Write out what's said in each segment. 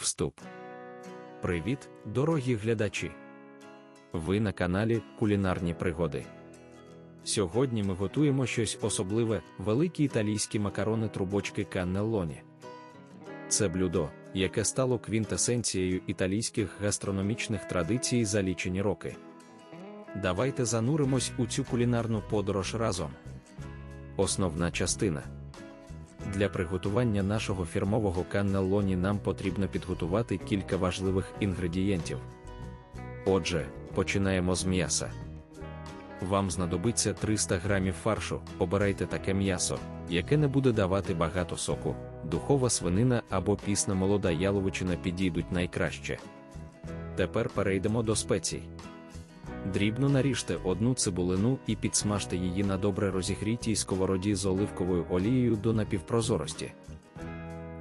Вступ. Привіт, дорогі глядачі! Ви на каналі Кулінарні пригоди. Сьогодні ми готуємо щось особливе великі італійські макарони трубочки каннелоні. Це блюдо, яке стало квінтесенцією італійських гастрономічних традицій за лічені роки. Давайте зануримось у цю кулінарну подорож разом. Основна частина. Для приготування нашого фірмового каннелоні нам потрібно підготувати кілька важливих інгредієнтів. Отже, починаємо з м'яса. Вам знадобиться 300 грамів фаршу. Обирайте таке м'ясо, яке не буде давати багато соку, духова свинина або пісна молода яловичина підійдуть найкраще. Тепер перейдемо до спецій. Дрібно наріжте одну цибулину і підсмажте її на добре розігрітій сковороді з оливковою олією до напівпрозорості.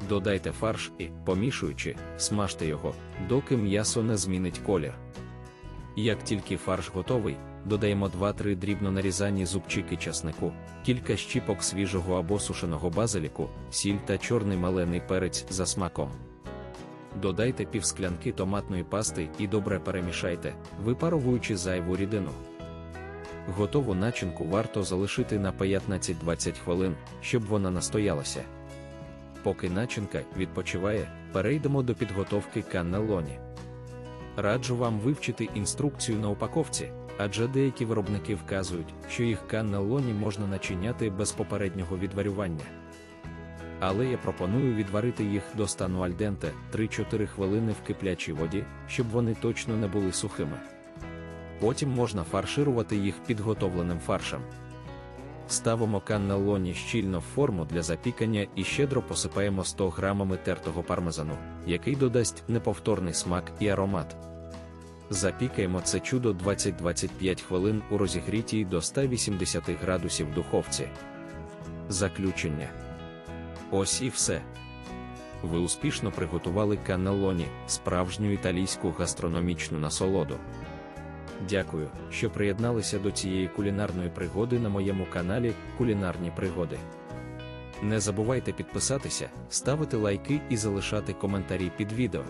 Додайте фарш і, помішуючи, смажте його, доки м'ясо не змінить колір. Як тільки фарш готовий, додаємо 2-3 дрібно нарізані зубчики часнику, кілька щіпок свіжого або сушеного базиліку, сіль та чорний малений перець за смаком. Додайте півсклянки томатної пасти і добре перемішайте, випаровуючи зайву рідину. Готову начинку варто залишити на 15-20 хвилин, щоб вона настоялася. Поки начинка відпочиває, перейдемо до підготовки каннелоні. Раджу вам вивчити інструкцію на упаковці, адже деякі виробники вказують, що їх каннелоні можна начиняти без попереднього відварювання але я пропоную відварити їх до стану альденте 3-4 хвилини в киплячій воді, щоб вони точно не були сухими. Потім можна фарширувати їх підготовленим фаршем. Ставимо каннелоні щільно в форму для запікання і щедро посипаємо 100 грамами тертого пармезану, який додасть неповторний смак і аромат. Запікаємо це чудо 20-25 хвилин у розігрітій до 180 градусів духовці. Заключення Ось і все. Ви успішно приготували каннелоні, справжню італійську гастрономічну насолоду. Дякую, що приєдналися до цієї кулінарної пригоди на моєму каналі Кулінарні Пригоди. Не забувайте підписатися, ставити лайки і залишати коментарі під відео.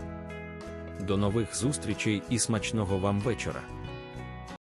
До нових зустрічей і смачного вам вечора!